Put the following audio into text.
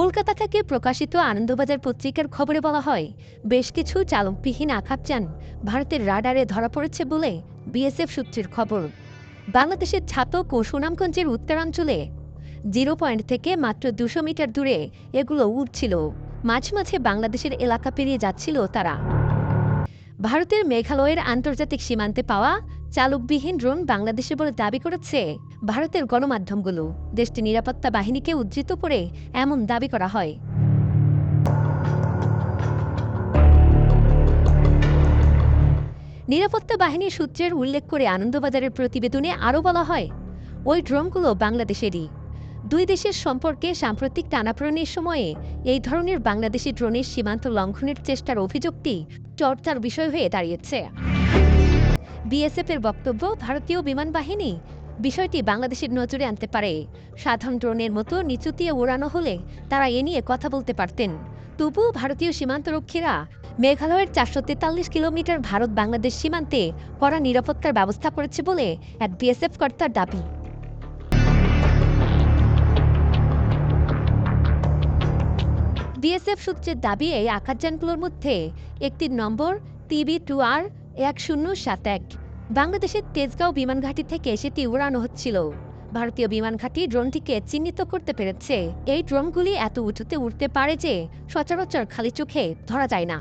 কলকাতা থেকে প্রকাশিত আনন্দবাজার পত্রিকার খবরে বলা হয়, বেশ কিছু চালকবিহীন আকাশযান ভারতের রাডারে ধরা পড়েছে বলে বিএসএফ সূত্রের খবর। বাংলাদেশের ছাতক ও সুনামগঞ্জের উত্তরাঞ্চলে জিরো পয়েন্ট থেকে মাত্র দুশো মিটার দূরে এগুলো উঠছিল মাঝে মাঝে বাংলাদেশের এলাকা পেরিয়ে যাচ্ছিল তারা। ভারতের মেঘালয়ের আন্তর্জাতিক সীমান্তে পাওয়া চালকবিহীন ড্রোন বাংলাদেশে বলে দাবি করেছে। ভারতের গণমাধ্যমগুলো দেশটির নিরাপত্তা বাহিনীকে উদ্ধৃত করে এমন দাবি করা হয়। নিরাপত্তা বাহিনীর সূত্রের উল্লেখ করে আনন্দবাজারের প্রতিবেদনে আরও বলা হয়, ওই ড্রোনগুলো বাংলাদেশেরই। দুই দেশের সম্পর্কে সাম্প্রতিক টানাপোড়েনের সময়ে এই ধরনের বাংলাদেশি ড্রোনের সীমান্ত লঙ্ঘনের চেষ্টার অভিযোগটি চর্চার বিষয় হয়ে দাঁড়িয়েছে। বিএসএফের বক্তব্য ভারতীয় বিমান বাহিনী। বিষয়টি বাংলাদেশের নজরে আনতে পারে। সাধারণ ড্রোনের মতো নিচুতিয়ে ওড়ানো হলে তারা এ নিয়ে কথা বলতে পারতেন। তবুও ভারতীয় সীমান্তরক্ষীরা মেঘালয়ের চারশো তেতাল্লিশ কিলোমিটার ভারত বাংলাদেশ সীমান্তে কড়া নিরাপত্তার ব্যবস্থা করেছে বলে এক বিএসএফ কর্তার দাবি। বিএসএফ সূত্রের দাবি, এই আকাশযানগুলোর মধ্যে একটি নম্বর টিবি টু আর এক শূন্য সাত এক। বাংলাদেশের তেজগাঁও বিমানঘাটি থেকে সেটি উড়ানো হচ্ছিল। ভারতীয় বিমান ঘাঁটি ড্রোনটিকে চিহ্নিত করতে পেরেছে। এই ড্রোনগুলি এত উঁচুতে উঠতে পারে যে সচরাচর খালি চোখে ধরা যায় না।